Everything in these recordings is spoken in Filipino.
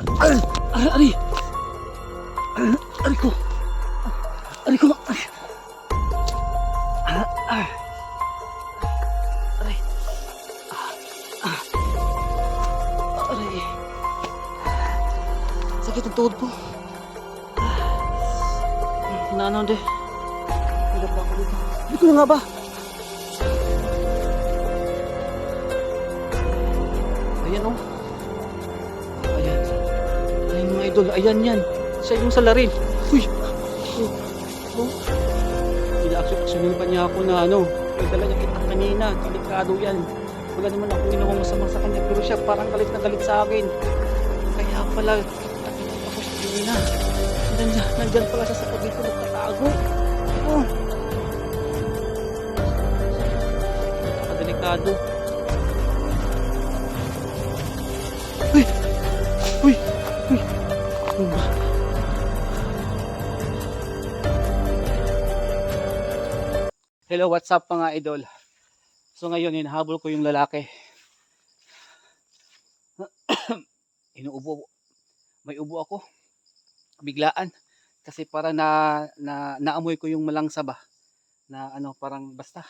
Ari, ari. Ari ko. Ari ko. Ah, ah. Aray. Sakit ang tuhod ko. Naano de. Hindi pa ako dito. Dito na nga ba? Ayan oh. Idol. Ayan yan. Siya yung salarin. Uy. Oh. Oh. Ina-action pa niya ako na ano. May dala niya kita kanina. Delikado yan. Wala naman ako ginawang masama sa kanya. Pero siya parang galit na galit sa akin. Kaya pala. Nakita ko siya kanina. Nandyan, nandyan pala siya sa ko. Nagtatago. Oh. Napakadelikado. Uy! Hello, what's up mga idol? So ngayon, hinahabol ko yung lalaki. Inuubo. May ubo ako. Biglaan. Kasi para na, na naamoy ko yung malangsa ba na ano parang basta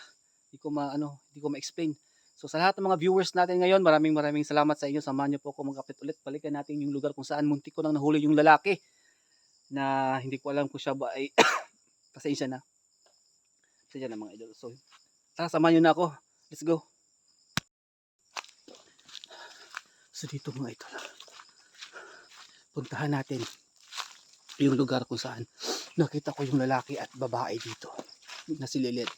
hindi ko ma ano hindi ko ma-explain. So sa lahat ng mga viewers natin ngayon, maraming maraming salamat sa inyo. Samahan niyo po ako mag-update ulit. Balikan natin yung lugar kung saan muntik ko nang nahuli yung lalaki na hindi ko alam kung siya ba ay pasensya na. Pasensya na mga idol. So tara samahan niyo na ako. Let's go. So dito mga idol. Puntahan natin yung lugar kung saan nakita ko yung lalaki at babae dito na si Lilith.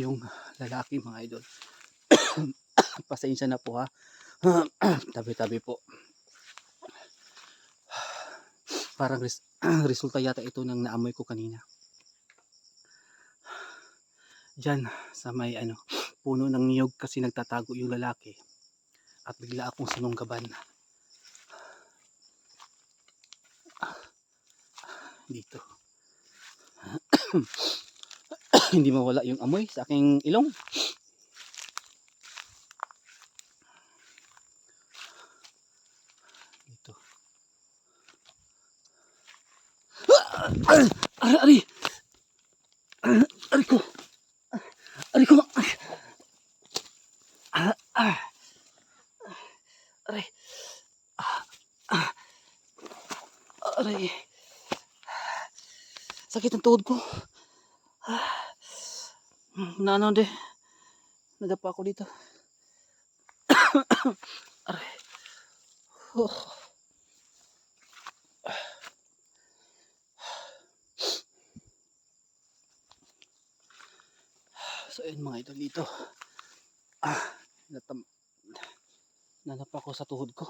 Yung lalaki mga idol. Pasensya na po ha. Tabi-tabi po. Parang res- resulta yata ito ng naamoy ko kanina. Diyan sa may ano, puno ng niyog kasi nagtatago yung lalaki. At bigla akong sinunggaban. dito. Hindi mawala yung amoy sa aking ilong. Dito. Ari! Ari! Ari! Ari ko! Ari ko! Ah, ah. Aray. Ah. Aray. Sakit ang tuhod ko. Ah. Na ano de. Nadapa ako dito. Aray. Oh. So ayun mga idol dito. Ah, natam nanapa ko sa tuhod ko.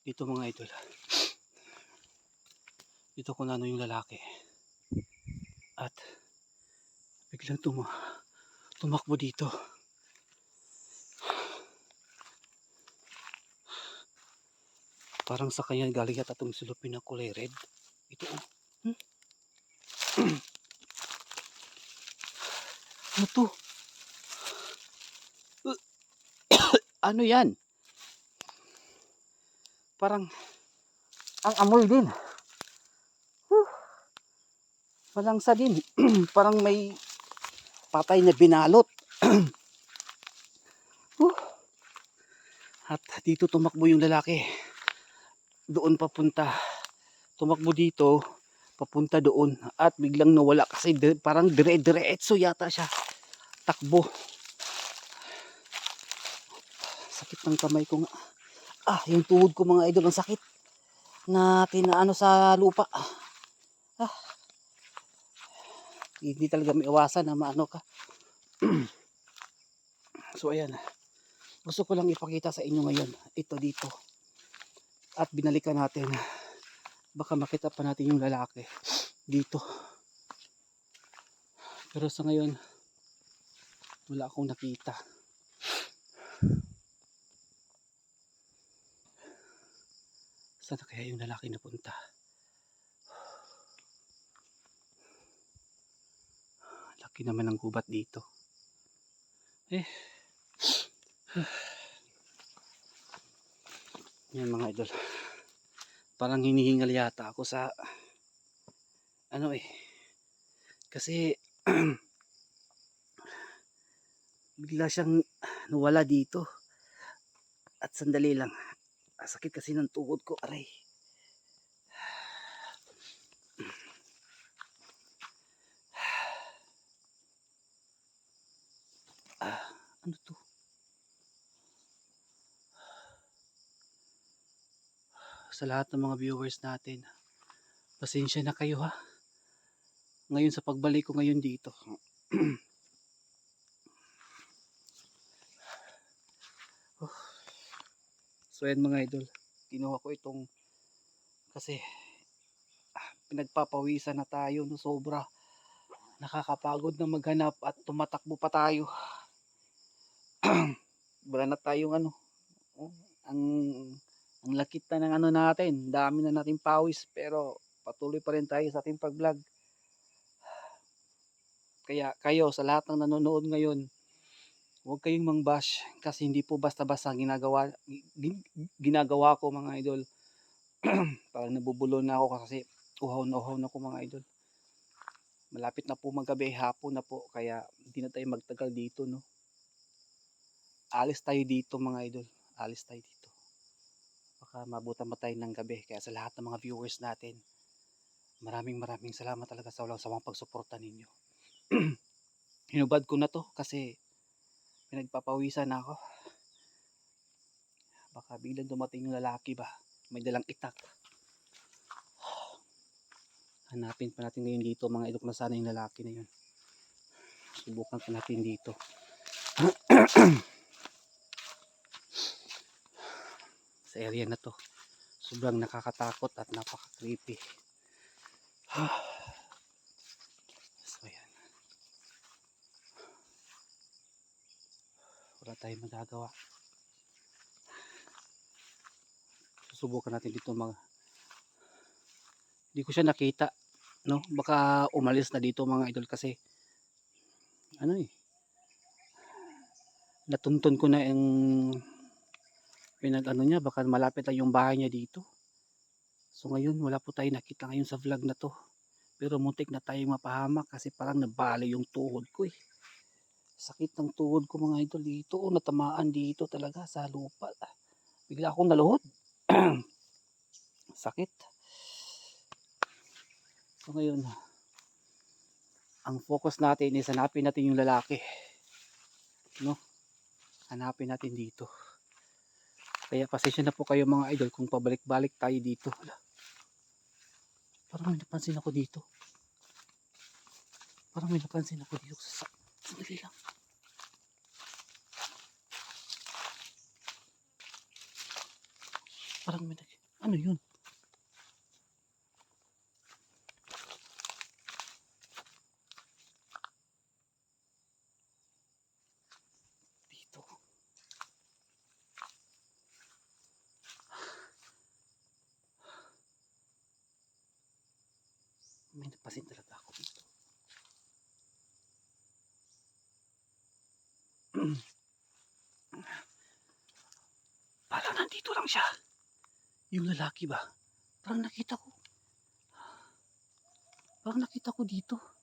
Dito mga idol. Dito ko nano yung lalaki. At biglang tuma tumakbo dito. Parang sa kanya galing yata itong silupin na kulay red. Ito oh. Hmm? ano to? ano yan? Parang ang amoy din. Huh. Malangsa din. Parang may patay na binalot. huh. At dito tumakbo yung lalaki. Doon papunta. Tumakbo dito, papunta doon. At biglang nawala kasi parang dire-diretso yata siya. Takbo. Sakit ng kamay ko nga. Ah, yung tuhod ko mga idol, ang sakit. Na tinaano sa lupa. Ah. Hindi talaga may iwasan na maano ka. so ayan. Gusto ko lang ipakita sa inyo ngayon. Ito dito. At binalikan natin. Baka makita pa natin yung lalaki. Dito. Pero sa ngayon, wala akong nakita. Saan kaya yung lalaki napunta? Laki naman ng gubat dito. Eh. Yan mga idol. Parang hinihingal yata ako sa ano eh. Kasi bigla siyang nawala dito. At sandali lang. Sakit kasi ng tuhod ko. Aray. Ah, ano to? Sa lahat ng mga viewers natin, pasensya na kayo ha. Ngayon sa pagbalik ko ngayon dito. Oh. So yan mga idol, kinuha ko itong kasi ah, pinagpapawisan na tayo no sobra. Nakakapagod na maghanap at tumatakbo pa tayo. Wala na tayong ano, oh, ang ang lakit na ng ano natin, dami na nating pawis pero patuloy pa rin tayo sa ating pag-vlog. Kaya kayo sa lahat ng nanonood ngayon, huwag kayong mangbash kasi hindi po basta-basta ginagawa gin- ginagawa ko mga idol. Parang nabubulo na ako kasi uhaw na uhaw na ako mga idol. Malapit na po maggabi, hapon na po kaya hindi na tayo magtagal dito no. Alis tayo dito mga idol. Alis tayo dito. Baka mabutan pa tayo ng gabi. Kaya sa lahat ng mga viewers natin, maraming maraming salamat talaga sa walang samang pagsuporta ninyo. Hinubad ko na to kasi pinagpapawisan na ako. Baka biglang dumating yung lalaki ba? May dalang itak. Hanapin pa natin ngayon dito mga idol na sana yung lalaki na yun. Subukan pa natin dito. sa area na to. Sobrang nakakatakot at napaka-creepy. so yan. Wala tayong magagawa. Susubukan natin dito mga hindi ko siya nakita no baka umalis na dito mga idol kasi ano eh natuntun ko na yung pinag ano niya baka malapit lang yung bahay niya dito. So ngayon wala po tayo nakita ngayon sa vlog na to. Pero muntik na tayong mapahamak kasi parang nabali yung tuhod ko eh. Sakit ng tuhod ko mga idol. Dito oh, natamaan dito talaga sa lupa. Bigla akong naluhod. Sakit. So ngayon ang focus natin is hanapin natin yung lalaki. No? Hanapin natin dito kaya pasensya na po kayo mga idol kung pabalik-balik tayo dito. Wala. Parang may napansin ako dito. Parang may napansin ako dito. Sa sandali lang. Parang may nag... Ano yun? Napasin talaga ako dito. Parang nandito lang siya. Yung lalaki ba? Parang nakita ko. Parang nakita ko dito.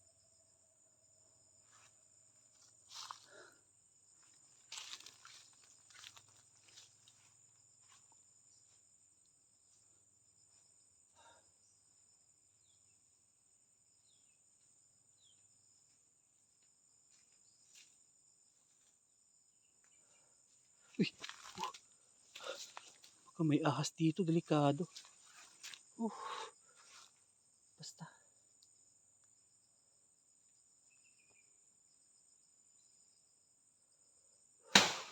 Uy. Oh. Baka may ahas dito, delikado. Uh. Basta.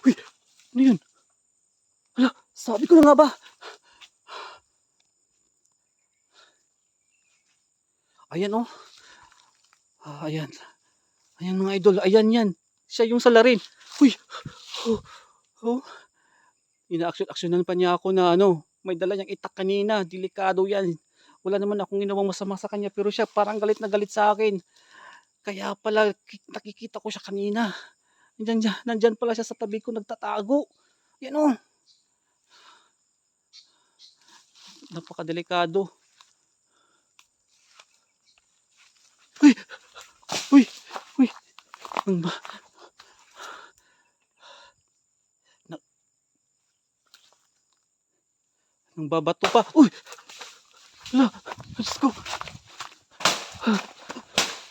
Uy! Ano yun? Hala, sabi ko na nga ba? Ayan oh. Ah, ayan. Ayan mga idol. Ayan yan. Siya yung salarin. Uy! Oh. Oh. Ina-action-actionan pa niya ako na ano, may dala niyang itak kanina, delikado yan. Wala naman akong ginawang masama sa kanya pero siya parang galit na galit sa akin. Kaya pala ki- nakikita ko siya kanina. Nandyan, dyan- nandyan pala siya sa tabi ko nagtatago. Yan o. Napakadelikado. Uy! Uy! Uy! Ang ba? Na, nang babato pa. Uy! Hala! Ko!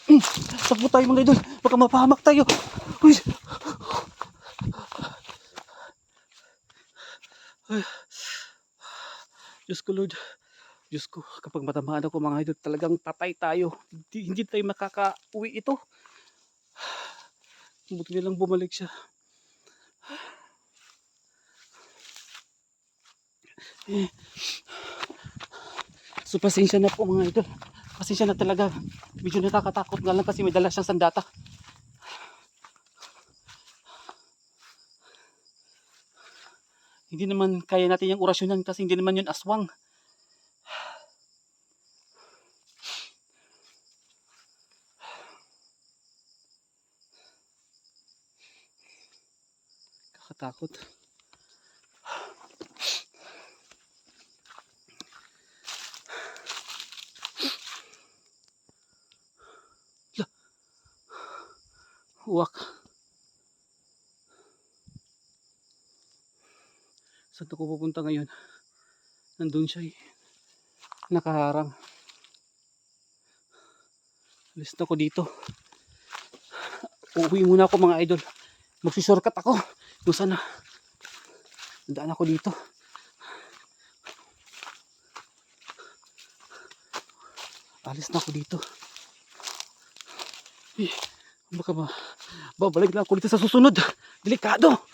Hmm, Takbo tayo mga idol. Baka mapahamak tayo. Uy! Ay. Diyos ko Lord. Diyos ko, kapag matamaan ako mga idol, talagang patay tayo. Hindi, hindi tayo makaka-uwi ito. Buti nilang bumalik siya. Eh. So pasensya na po mga idol. Pasensya na talaga. Medyo nakakatakot nga lang kasi may dala siyang sandata. Hindi naman kaya natin yung orasyonan kasi hindi naman yun aswang. Kakatakot. La. Uwak. Saan ako pupunta ngayon? Nandun siya eh. Nakaharang. Alis na ako dito. Uuwi muna ako mga idol. Magsushortcut ako. Kung sana. Daan ako dito. Alis na ako dito. Eh, baka ba, babalik lang ako dito sa susunod. Delikado.